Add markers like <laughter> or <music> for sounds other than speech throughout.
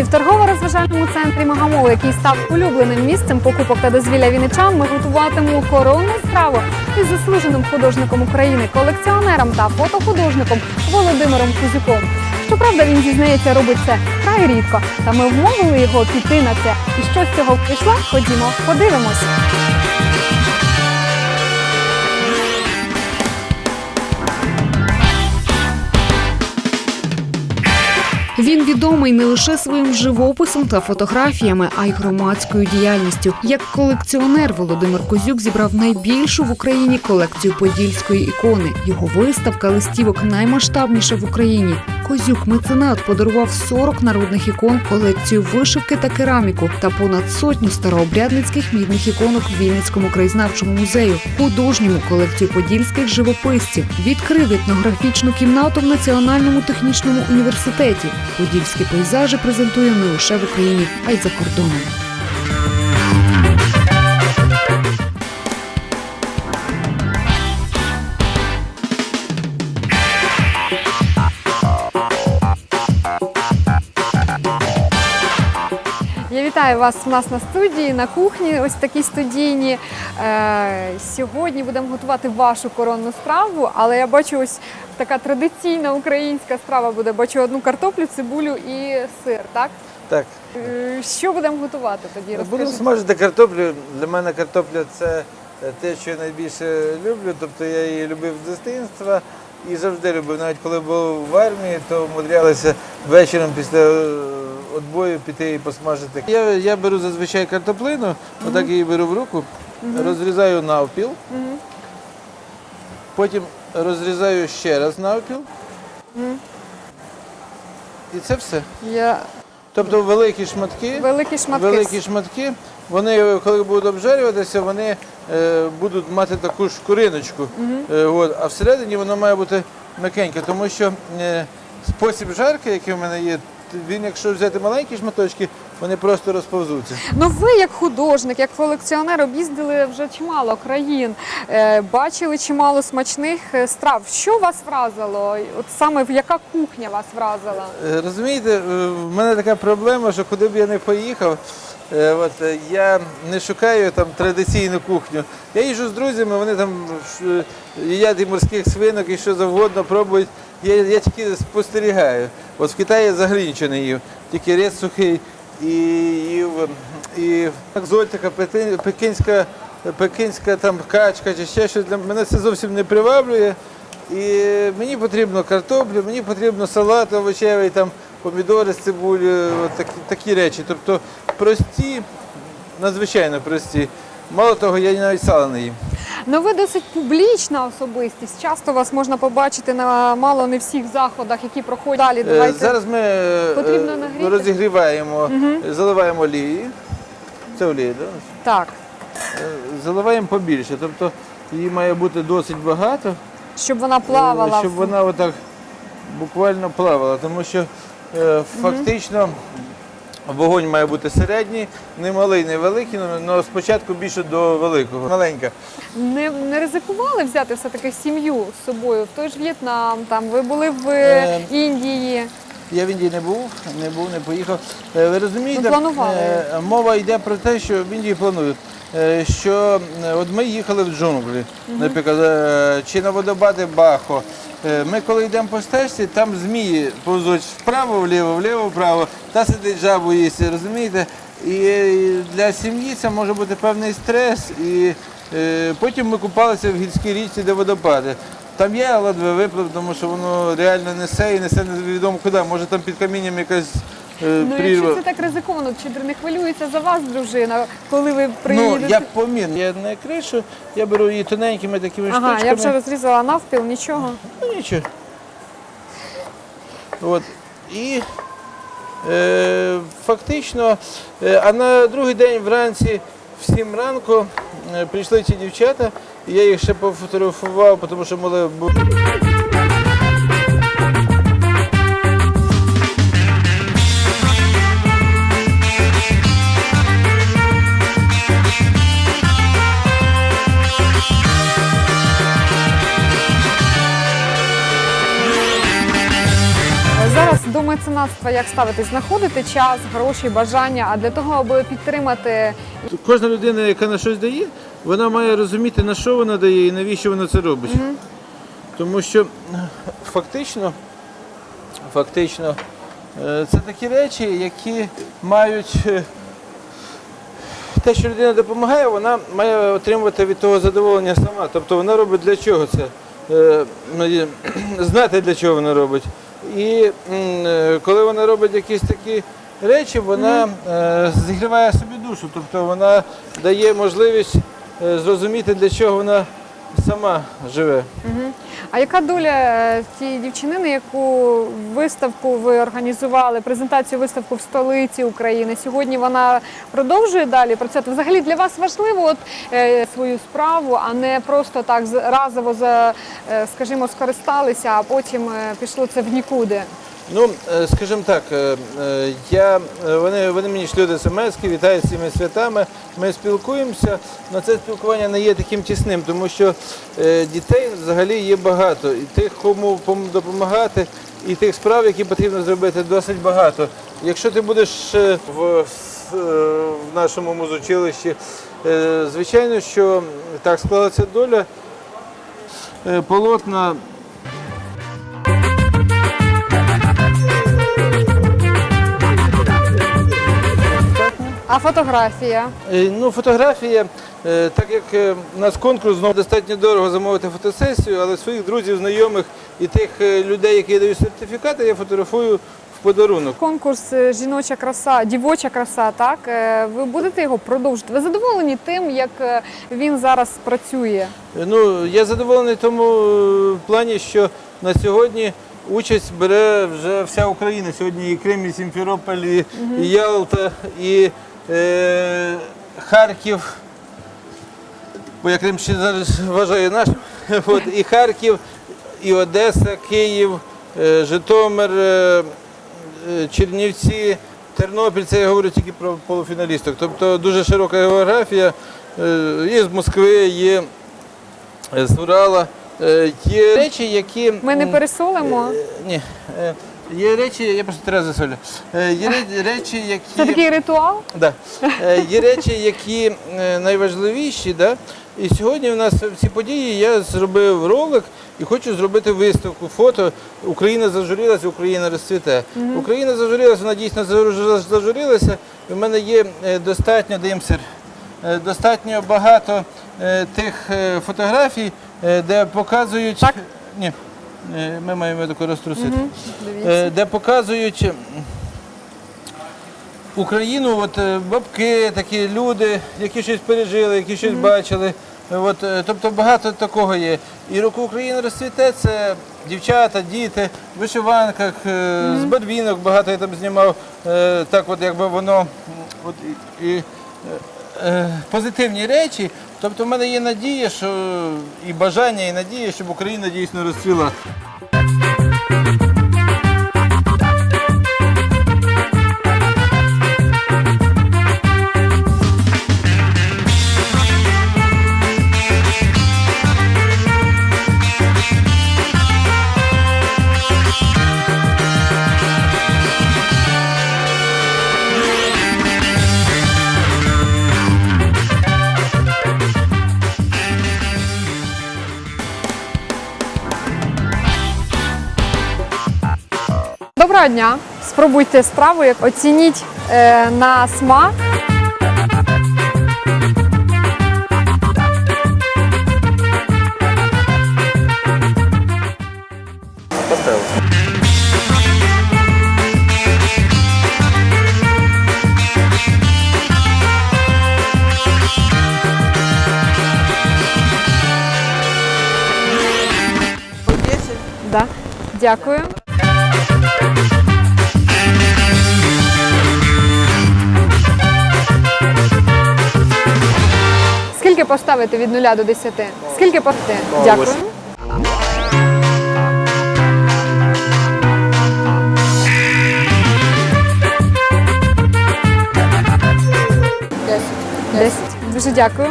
Сьогодні в торгово-розважальному центрі Магамол, який став улюбленим місцем покупок та дозвілля віничам, ми готуватимемо коронну страву із заслуженим художником України, колекціонером та фотохудожником Володимиром Кузюком. Щоправда, він зізнається, робить це край рідко. Та ми вмовили його піти на це. І що з цього прийшло, Ходімо, подивимось. Він відомий не лише своїм живописом та фотографіями, а й громадською діяльністю. Як колекціонер Володимир Козюк зібрав найбільшу в Україні колекцію подільської ікони. Його виставка листівок наймасштабніша в Україні. Козюк меценат подарував 40 народних ікон, колекцію вишивки та кераміку та понад сотню старообрядницьких мідних іконок в Вінницькому краєзнавчому музею, художньому колекцію подільських живописців. Відкрив етнографічну кімнату в Національному технічному університеті. Подільські пейзажі презентує не лише в Україні, а й за кордоном. Вітаю вас у нас на студії, на кухні, ось такій студійні. Е, сьогодні будемо готувати вашу коронну страву, але я бачу ось така традиційна українська страва буде. Бачу одну картоплю, цибулю і сир, так? Так, Е, що будемо готувати тоді? будемо Розкажіть. смажити картоплю. Для мене картопля це е, те, що я найбільше люблю. Тобто я її любив з дитинства і завжди любив. Навіть коли був в армії, то умудрялися вечором після е, відбою піти і посмажити. Я, я беру зазвичай картоплину, отак її беру в руку, розрізаю навпіл, Мгм. потім розрізаю ще раз навпіл. Мгм. І це все. Я... Тобто великі шматки. Великі шматки. Великі шматки, вони, коли будуть обжарюватися, вони е, будуть мати таку шкуриночку. Е, от, а всередині воно має бути м'якеньке, тому що е, спосіб жарки, який в мене є, він, якщо взяти маленькі шматочки, вони просто розповзуться. Ну ви як художник, як колекціонер об'їздили вже чимало країн, е, бачили чимало смачних е, страв. Що вас вразило? От саме яка кухня вас вразила? Е, Розумієте, в мене така проблема, що куди б я не поїхав, от, я не шукаю там традиційну кухню. Я їжджу з друзями, вони там їдять і морських свинок, і що завгодно пробують. Я, я тільки спостерігаю. От в Китаї взагалі нічого не їв, тільки рис сухий і, і, в- і екзотика, пекінська, пекінська там качка чи ще щось. Для мене це зовсім не приваблює. І мені потрібно картоплю, мені потрібно салат овочевий, там помідори з цибулею, от такі, такі речі. Тобто прості, надзвичайно прості. Мало того, я навіть сала не їм. Ну ви досить публічна особистість. Часто вас можна побачити на мало не всіх заходах, які проходять далі. Е, Давайте Зараз ми е, Потрібно нагріти? розігріваємо, заливаємо олії. Це олія, так? так, Е, Заливаємо побільше, тобто її має бути досить багато. щоб вона плавала. Щоб вона отак буквально плавала, тому що е, фактично вогонь має бути середній, не малий, не великий, але спочатку більше до великого. Маленька. Не, не ризикували взяти все-таки сім'ю з собою в той ж В'єтнам, там ви були в Е, Індії. Я в Індії не був, не був, не поїхав. Е, Ви розумієте, Ну, планували. е, мова йде про те, що в Індії планують. е, Що е, от ми їхали в джунглі, наприклад, е, чи на водопади Бахо. Е, Ми коли йдемо по стежці, там змії повзуть вправо, вліво, вліво, вправо, та сидить жабу їсть, розумієте? І е, для сім'ї це може бути певний стрес. І е, потім ми купалися в гірській річці, де водопади. Там я ледве виплив, тому що воно реально несе і несе невідомо куди. Може там під камінням якась Ну, прірва. якщо це так ризиковано, чи не хвилюється за вас, дружина, коли ви Ну, приїдете? я помін. Я не кришу, я беру її тоненькими такими Ага, штучками. я вже розрізала навпіл, нічого. Ну нічого. От. І е, фактично, е, а на другий день вранці в 7 ранку е, прийшли ці дівчата, і я їх ще пофотографував, тому що були. бу- меценатства як ставитись? Знаходити час, гроші, бажання, а для того, аби підтримати Кожна людина, яка на щось дає, вона має розуміти, на що вона дає і навіщо вона це робить. Тому що фактично, фактично, е, це такі речі, які мають. е, Те, що людина допомагає, вона має отримувати від того задоволення сама. Тобто вона робить для чого це? Е, ну, <clears throat> Знати для чого вона робить. І е, коли вона робить якісь такі речі, вона е, зігріває собі душу. Тобто вона дає можливість е, зрозуміти, для чого вона сама живе. А яка доля е, тієї дівчинини, яку виставку ви організували, презентацію виставку в столиці України? Сьогодні вона продовжує далі працювати. Взагалі для вас важливо от, е, свою справу, а не просто так разово за, е, скажімо, скористалися, а потім е, пішло це в нікуди. Ну, е, скажімо так, е, е, я, вони, вони мені шлють смс, вітають з цими святами, ми спілкуємося, але це спілкування не є таким тісним, тому що дітей взагалі є багато. І тих, кому допомагати, і тих справ, які потрібно зробити, досить багато. Якщо ти будеш в, в нашому музучилищі, звичайно, що так склалася доля. Полотна А фотографія? Е, Ну, фотографія, е, так як е, у нас конкурс, знову достатньо дорого замовити фотосесію, але своїх друзів, знайомих і тих людей, які дають сертифікати, я фотографую в подарунок. Конкурс жіноча краса, дівоча краса. Так ви будете його продовжувати? Ви задоволені тим, як він зараз працює? Ну, я задоволений в тому плані, що на сьогодні участь бере вже вся Україна. Sьогодні і Крим, і Сімферополь, і, і Ялта, і Харків. Бо я Крим ще зараз вважаю нашим. <laughs> От, і Харків, і Одеса, Київ, е, Житомир, е, е, Чернівці, Тернопіль, це я говорю тільки про полуфіналісток. Тобто дуже широка географія. Е, Є з Москви, є е, з Урала. Е, Є речі, які. Ми не пересолимо. е, Ні. Є речі, я просто три рази. Е, Є речі, які. Це такий ритуал. Да. Е, Є речі, які е, найважливіші. Да? І сьогодні у нас в ці події я зробив ролик і хочу зробити виставку фото. Україна зажурилася, Україна розцвіте. Україна зажурилася, вона дійсно зажурилася. В мене є достатньо е, достатньо багато тих фотографій, де показують. Так. Ні, ми маємо таку розтрусити. Е, де показують Україну, от е, бабки, такі люди, які щось пережили, які щось бачили. Е, От, е, тобто багато такого є. І руку України розцвіте це дівчата, діти, в вишиванках, е, з барвінок багато я там знімав. Е, Так, от якби воно от, і, е, е, позитивні речі. Тобто в мене є надія, що і бажання, і надія, щоб Україна дійсно розцвіла. Доброго дня! Спробуйте страву, як оцініть е, на смак. Да. Дякую. Скільки поставити від 0 до 10? Скільки поставити? Дякую. Десять. Дуже дякую.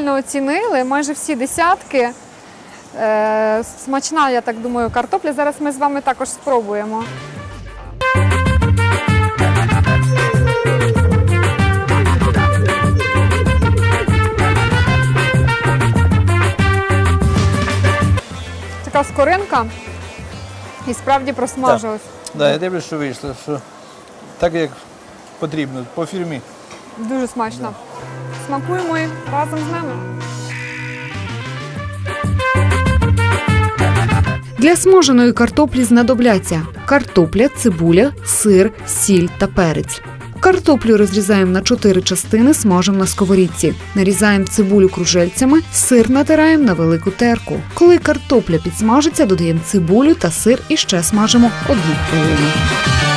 схвально оцінили майже всі десятки. Е, смачна, я так думаю, картопля. Зараз ми з вами також спробуємо. Така скоринка і справді просмажилась. Да, я дивлюсь, що вийшло, що так як потрібно, по фірмі. Дуже смачно. Смакуємо і разом з нами. Для смаженої картоплі знадобляться картопля, цибуля, сир, сіль та перець. Картоплю розрізаємо на чотири частини, смажимо на сковорідці. Нарізаємо цибулю кружельцями, сир натираємо на велику терку. Коли картопля підсмажиться, додаємо цибулю та сир і ще смажимо одну хвилину.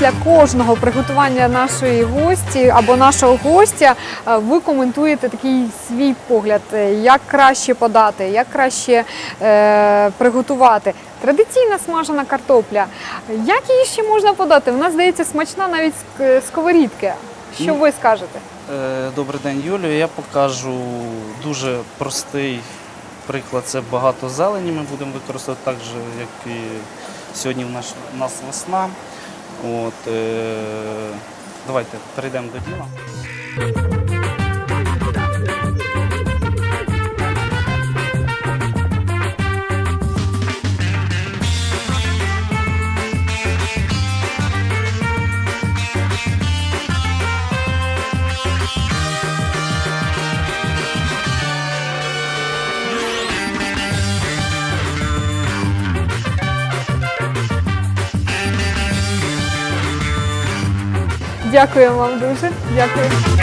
Для кожного приготування нашої гості або нашого гостя е, ви коментуєте такий свій погляд, е, як краще подати, як краще е, приготувати. Традиційна смажена картопля. Як її ще можна подати? Вона здається смачна навіть з к- сковорідки. Що Ну, ви скажете? Е, Добрий день, Юлію. Я покажу дуже простий приклад. Це багато зелені. Ми будемо використовувати так же, як і сьогодні в наш, нас весна. От, е, давайте перейдемо до діла. Дякую вам дуже. Дякую.